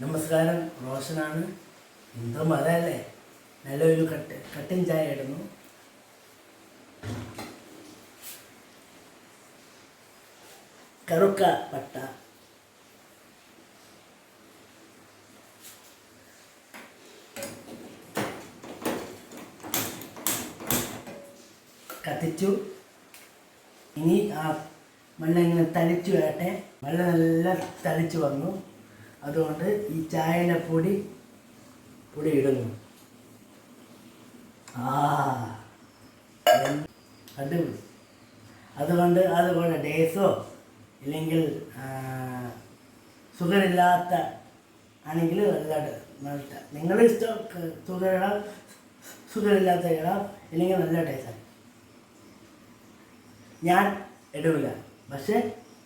നമസ്കാരം. റോഷനാണ്. എന്തോ മതല്ലേ നല്ലൊരു കട്ട് കട്ടൻ ചായ ഇടുന്നു. കറുക്ക പട്ട. കത്തിച്ചു. ഇനി ആ മണ്ണെങ്ങനെ തളിച്ചു വരട്ടെ. മണ്ണ നല്ല തളിച്ചു വന്നു. അതുകൊണ്ട് ഈ ചായനപ്പൊടി പൊടി ഇടുന്നു. ആ അടിപൊളി അതുകൊണ്ട് അതുപോലെ ഡേസോ ഇല്ലെങ്കിൽ സുഖമില്ലാത്ത ആണെങ്കിൽ നല്ല നല്ല നിങ്ങളുടെ ഇഷ്ടം സുഖം ഇടാം സുഖമില്ലാത്ത ഇടാം ഇല്ലെങ്കിൽ നല്ല ടേസ്റ്റാണ് ഞാൻ ഇടവില്ല പക്ഷെ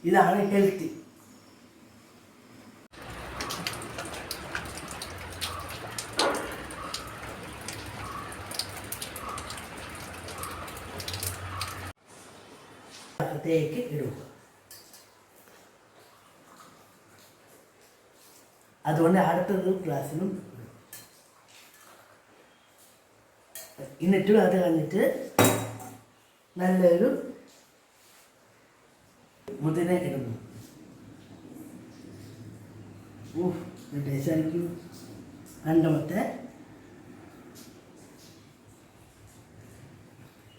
ഇതാണ് ഹെൽത്തി അകത്തേക്ക് ഇടുക. അതുകൊണ്ട് അടുത്തത് ക്ലാസ്സിലും എന്നിട്ടും അത് കഴിഞ്ഞിട്ട് നല്ലൊരു മുതിര ഇടുന്നു. ഊഹ് ടേസ്റ്റ് ആയിരിക്കും രണ്ടാമത്തെ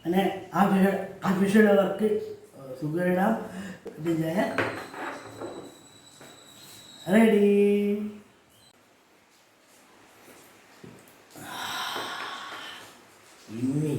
અને આ વિષય આ વિષયવർക്ക് സുഖയിടാം പിന്നെ റെഡി. ഇനി